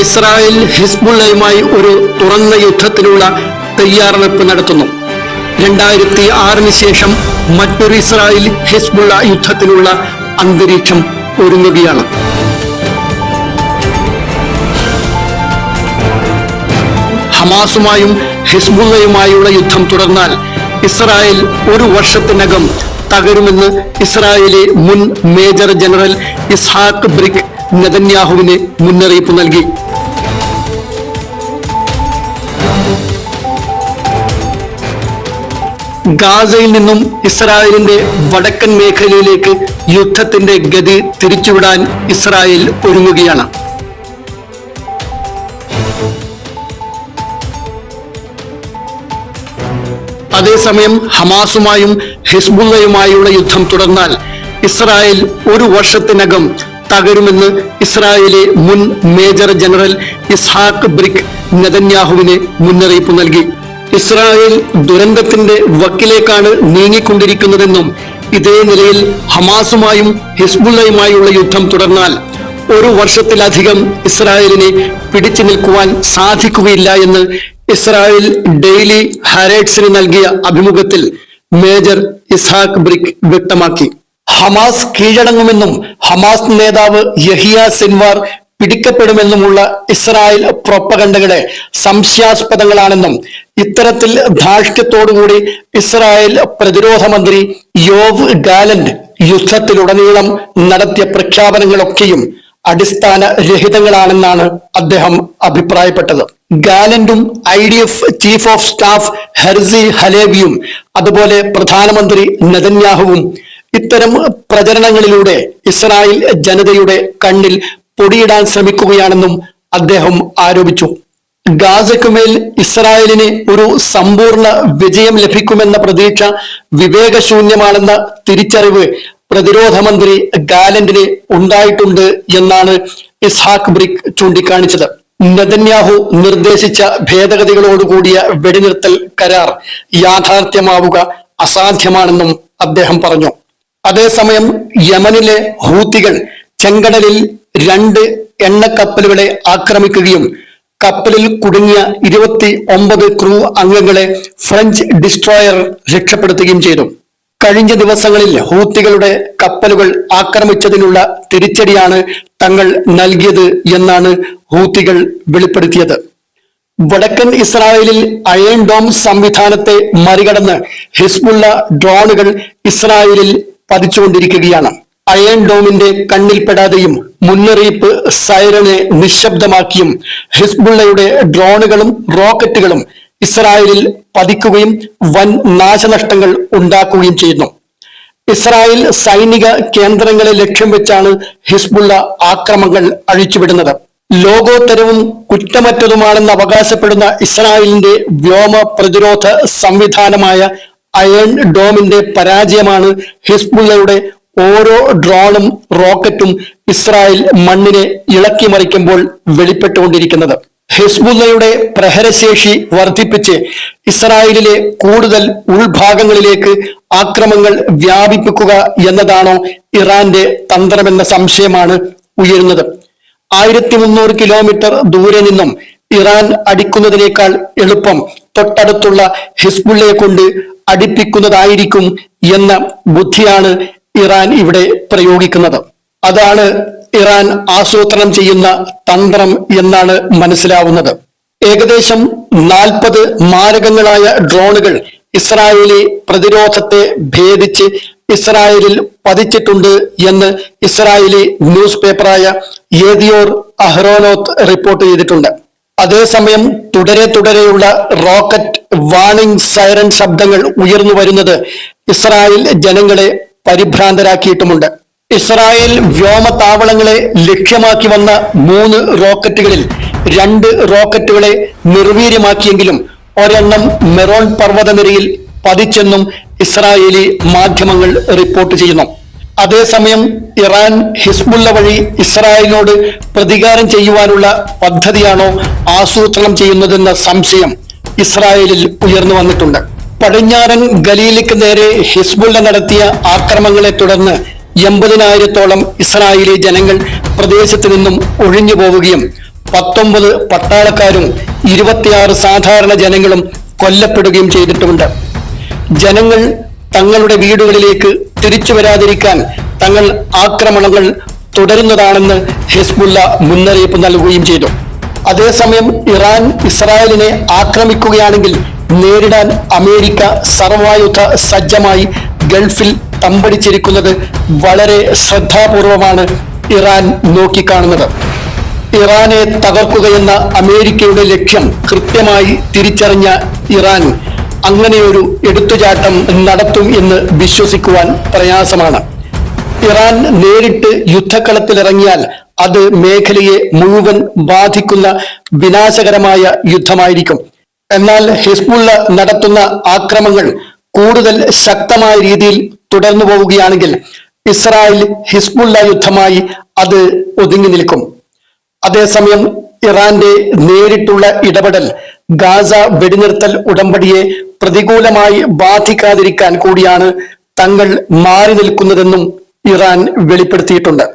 Israel ഹിസ്ബുള്ളയുമായി ഒരു തുറന്ന യുദ്ധത്തിനുള്ള തയ്യാറെടുപ്പ് നടത്തുന്നു. രണ്ടായിരത്തി ആറിന് ശേഷം മറ്റൊരു ഇസ്രായേൽ ഹിസ്ബുള്ള യുദ്ധത്തിനുള്ള അന്തരീക്ഷം ഒരുങ്ങുകയാണ്. ഹമാസുമായും ഹിസ്ബുള്ളയുമായുള്ള യുദ്ധം തുടർന്നാൽ ഇസ്രായേൽ ഒരു വർഷത്തിനകം തകരുമെന്ന് ഇസ്രായേലി മുൻ മേജർ ജനറൽ ഇസ്ഹാഖ് ബ്രിക് നെതന്യാഹുവിന് മുന്നറിയിപ്പ് നൽകി. ഗാസയിൽ നിന്നും ഇസ്രായേലിന്റെ വടക്കൻ മേഖലയിലേക്ക് യുദ്ധത്തിന്റെ ഗതി തിരിച്ചുവിടാൻ ഇസ്രായേൽ ഒരുങ്ങുകയാണ്. അതേസമയം ഹമാസുമായും ഹിസ്ബുള്ളയുമായുള്ള യുദ്ധം തുടർന്നാൽ ഇസ്രായേൽ ഒരു വർഷത്തിനകം തകരുമെന്ന് ഇസ്രായേലി മുൻ മേജർ ജനറൽ ഇസ്ഹാഖ് ബ്രിക് നെതന്യാഹുവിന് മുന്നറിയിപ്പ് നൽകി. ഇസ്രായേൽ ദുരന്തത്തിന്റെ വക്കിലേക്കാണ് നീങ്ങിക്കൊണ്ടിരിക്കുന്നതെന്നും ഇതേ നിലയിൽ ഹമാസുമായും ഹിസ്ബുള്ളയുമായുള്ള യുദ്ധം തുടർന്നാൽ ഒരു വർഷത്തിലധികം ഇസ്രായേലിനെ പിടിച്ചു നിൽക്കുവാൻ സാധിക്കുകയില്ല എന്ന് ഇസ്രായേൽ ഡെയിലി ഹാരേറ്റ്സിന് നൽകിയ അഭിമുഖത്തിൽ മേജർ ഇസ്ഹാഖ് ബ്രിക് വ്യക്തമാക്കി. ഹമാസ് കീഴടങ്ങുമെന്നും ഹമാസ് നേതാവ് യഹിയ സിൻവാർ പിടിക്കപ്പെടുമെന്നുമുള്ള ഇസ്രായേൽ പ്രൊപ്പകണ്ടകളെ സംശയാസ്പദങ്ങളാണെന്നും ഇത്തരത്തിൽ ധാർഷ്ട്യത്തോടുകൂടി ഇസ്രായേൽ പ്രതിരോധ മന്ത്രി യോവ് ഗാലന്റ് യുദ്ധത്തിലുടനീളം നടത്തിയ പ്രഖ്യാപനങ്ങളൊക്കെയും അടിസ്ഥാന രഹിതങ്ങളാണെന്നാണ് അദ്ദേഹം അഭിപ്രായപ്പെട്ടത്. ഗാലന്റും I D F chief of staff Herzi ഹലേവിയും അതുപോലെ പ്രധാനമന്ത്രി നെതന്യാഹുവും ഇത്തരം പ്രചരണങ്ങളിലൂടെ ഇസ്രായേൽ ജനതയുടെ കണ്ണിൽ പൊടിയിടാൻ ശ്രമിക്കുകയാണെന്നും അദ്ദേഹം ആരോപിച്ചു. ഗാസയ്ക്കുമേൽ ഇസ്രായേലിന് ഒരു സമ്പൂർണ വിജയം ലഭിക്കുമെന്ന പ്രതീക്ഷ വിവേകശൂന്യമാണെന്ന തിരിച്ചറിവ് പ്രതിരോധ മന്ത്രി ഗാലന്റിന് ഉണ്ടായിട്ടുണ്ട് എന്നാണ് ഇസ്ഹാഖ് ബ്രിക് ചൂണ്ടിക്കാണിച്ചത്. നദന്യാഹു നിർദ്ദേശിച്ച ഭേദഗതികളോടുകൂടിയ വെടിനിർത്തൽ കരാർ യാഥാർത്ഥ്യമാവുക അസാധ്യമാണെന്നും അദ്ദേഹം പറഞ്ഞു. അതേസമയം യമനിലെ ഹൂത്തികൾ ചെങ്കടലിൽ രണ്ട് എണ്ണക്കപ്പലുകളെ ആക്രമിക്കുകയും കപ്പലിൽ കുടുങ്ങിയ ഇരുപത്തി ഒമ്പത് ക്രൂ അംഗങ്ങളെ ഫ്രഞ്ച് ഡിസ്ട്രോയർ രക്ഷപ്പെടുത്തുകയും ചെയ്തു. കഴിഞ്ഞ ദിവസങ്ങളിൽ ഹൂത്തികളുടെ കപ്പലുകൾ ആക്രമിച്ചതിനുള്ള തിരിച്ചടിയാണ് തങ്ങൾ നൽകിയത് എന്നാണ് ഹൂത്തികൾ വെളിപ്പെടുത്തിയത്. വടക്കൻ ഇസ്രായേലിൽ അയൺ ഡോം സംവിധാനത്തെ മറികടന്ന് ഹിസ്ബുള്ള ഡ്രോണുകൾ ഇസ്രായേലിൽ പതിച്ചുകൊണ്ടിരിക്കുകയാണ്. അയൺ ഡോമിന്റെ കണ്ണിൽപ്പെടാതെയും മുന്നറിയിപ്പ് സൈറനെ നിശബ്ദമാക്കിയും ഹിസ്ബുള്ളയുടെ ഡ്രോണുകളും റോക്കറ്റുകളും ഇസ്രായേലിൽ പതിക്കുകയും വൻ നാശനഷ്ടങ്ങൾ ഉണ്ടാക്കുകയും ചെയ്യുന്നു. ഇസ്രായേൽ സൈനിക കേന്ദ്രങ്ങളെ ലക്ഷ്യം വെച്ചാണ് ഹിസ്ബുള്ള ആക്രമങ്ങൾ അഴിച്ചുവിടുന്നത്. ലോകോത്തരവും കുറ്റമറ്റതുമാണെന്ന് അവകാശപ്പെടുന്ന ഇസ്രായേലിന്റെ വ്യോമ പ്രതിരോധ സംവിധാനമായ അയൺ ഡോമിന്റെ പരാജയമാണ് ഹിസ്ബുള്ളയുടെ ഓരോ ഡ്രോണും റോക്കറ്റും ഇസ്രായേൽ മണ്ണിനെ ഇളക്കി മറിക്കുമ്പോൾ വെളിപ്പെട്ടുകൊണ്ടിരിക്കുന്നത്. ഹിസ്ബുല്ലയുടെ പ്രഹരശേഷി വർദ്ധിപ്പിച്ച് ഇസ്രായേലിലെ കൂടുതൽ ഉൾഭാഗങ്ങളിലേക്ക് ആക്രമങ്ങൾ വ്യാപിപ്പിക്കുക എന്നതാണോ ഇറാന്റെ തന്ത്രമെന്ന സംശയമാണ് ഉയരുന്നത്. ആയിരത്തി മുന്നൂറ് കിലോമീറ്റർ ദൂരെ നിന്നും ഇറാൻ അടിക്കുന്നതിനേക്കാൾ എളുപ്പം തൊട്ടടുത്തുള്ള ഹിസ്ബുള്ളയെ കൊണ്ട് അടിപ്പിക്കുന്നതായിരിക്കും എന്ന ബുദ്ധിയാണ് ഇറാൻ ഇവിടെ പ്രയോഗിക്കുന്നത്. അതാണ് ഇറാൻ ആസൂത്രണം ചെയ്യുന്ന തന്ത്രം എന്നാണ് മനസ്സിലാവുന്നത്. ഏകദേശം നാൽപ്പത് മാരകങ്ങളായ ഡ്രോണുകൾ ഇസ്രായേലി പ്രതിരോധത്തെ ഭേദിച്ച് ഇസ്രായേലിൽ പതിച്ചിട്ടുണ്ട് എന്ന് ഇസ്രായേലി ന്യൂസ് പേപ്പറായ ഏതിയോർ അഹ്റോനോത്ത് റിപ്പോർട്ട് ചെയ്തിട്ടുണ്ട്. അതേസമയം തുടരെ തുടരെയുള്ള റോക്കറ്റ് വാണിംഗ് സൈറൻ ശബ്ദങ്ങൾ ഉയർന്നു വരുന്നത് ഇസ്രായേൽ ജനങ്ങളെ പരിഭ്രാന്തരാക്കിയിട്ടുമുണ്ട്. ഇസ്രായേൽ വ്യോമതാവളങ്ങളെ ലക്ഷ്യമാക്കി വന്ന മൂന്ന് റോക്കറ്റുകളിൽ രണ്ട് റോക്കറ്റുകളെ നിർവീര്യമാക്കിയെങ്കിലും ഒരെണ്ണം മെറോൺ പർവതനിരയിൽ പതിച്ചെന്നും ഇസ്രായേലി മാധ്യമങ്ങൾ റിപ്പോർട്ട് ചെയ്യുന്നു. അതേസമയം ഇറാൻ ഹിസ്ബുള്ള വഴി ഇസ്രായേലിനോട് പ്രതികാരം ചെയ്യുവാനുള്ള പദ്ധതിയാണോ ആസൂത്രണം ചെയ്യുന്നതെന്ന സംശയം ഇസ്രായേലിൽ ഉയർന്നു വന്നിട്ടുണ്ട്. പടിഞ്ഞാറൻ ഗലീലിക്ക് നേരെ ഹിസ്ബുള്ള നടത്തിയ ആക്രമങ്ങളെ തുടർന്ന് എൺപതിനായിരത്തോളം ഇസ്രായേലി ജനങ്ങൾ പ്രദേശത്ത് നിന്നും ഒഴിഞ്ഞു പോവുകയും പത്തൊമ്പത് പട്ടാളക്കാരും ഇരുപത്തിയാറ് സാധാരണ ജനങ്ങളും കൊല്ലപ്പെടുകയും ചെയ്തിട്ടുണ്ട് ജനങ്ങൾ തങ്ങളുടെ വീടുകളിലേക്ക് തിരിച്ചു വരാതിരിക്കാൻ തങ്ങൾ ആക്രമണങ്ങൾ തുടരുന്നതാണെന്ന് ഹിസ്ബുല്ല മുന്നറിയിപ്പ് നൽകുകയും ചെയ്തു. അതേസമയം ഇറാൻ ഇസ്രായേലിനെ ആക്രമിക്കുകയാണെങ്കിൽ നേരിടാൻ അമേരിക്ക സർവായുധ സജ്ജമായി ഗൾഫിൽ തമ്പടിച്ചിരിക്കുന്നത് വളരെ ശ്രദ്ധാപൂർവമാണ് ഇറാൻ നോക്കിക്കാണുന്നത്. ഇറാനെ തകർക്കുകയെന്ന അമേരിക്കയുടെ ലക്ഷ്യം കൃത്യമായി തിരിച്ചറിഞ്ഞ ഇറാൻ അങ്ങനെയൊരു എടുത്തുചാട്ടം നടത്തും എന്ന് വിശ്വസിക്കുവാൻ പ്രയാസമാണ്. ഇറാൻ നേരിട്ട് യുദ്ധക്കളത്തിലിറങ്ങിയാൽ അത് മേഖലയെ മുഴുവൻ ബാധിക്കുന്ന വിനാശകരമായ യുദ്ധമായിരിക്കും. എന്നാൽ ഹിസ്ബുള്ള നടത്തുന്ന ആക്രമങ്ങൾ കൂടുതൽ ശക്തമായ രീതിയിൽ തുടർന്നു പോവുകയാണെങ്കിൽ ഇസ്രായേൽ ഹിസ്ബുള്ള യുദ്ധമായി അത് ഒതുങ്ങി നിൽക്കും. അതേസമയം ഇറാന്റെ നേരിട്ടുള്ള ഇടപെടൽ ഗാസ വെടിനിർത്തൽ ഉടമ്പടിയെ പ്രതികൂലമായി ബാധിക്കാതിരിക്കാൻ കൂടിയാണ് തങ്ങൾ മാറി നിൽക്കുന്നതെന്നും ഇറാൻ വെളിപ്പെടുത്തിയിട്ടുണ്ട്.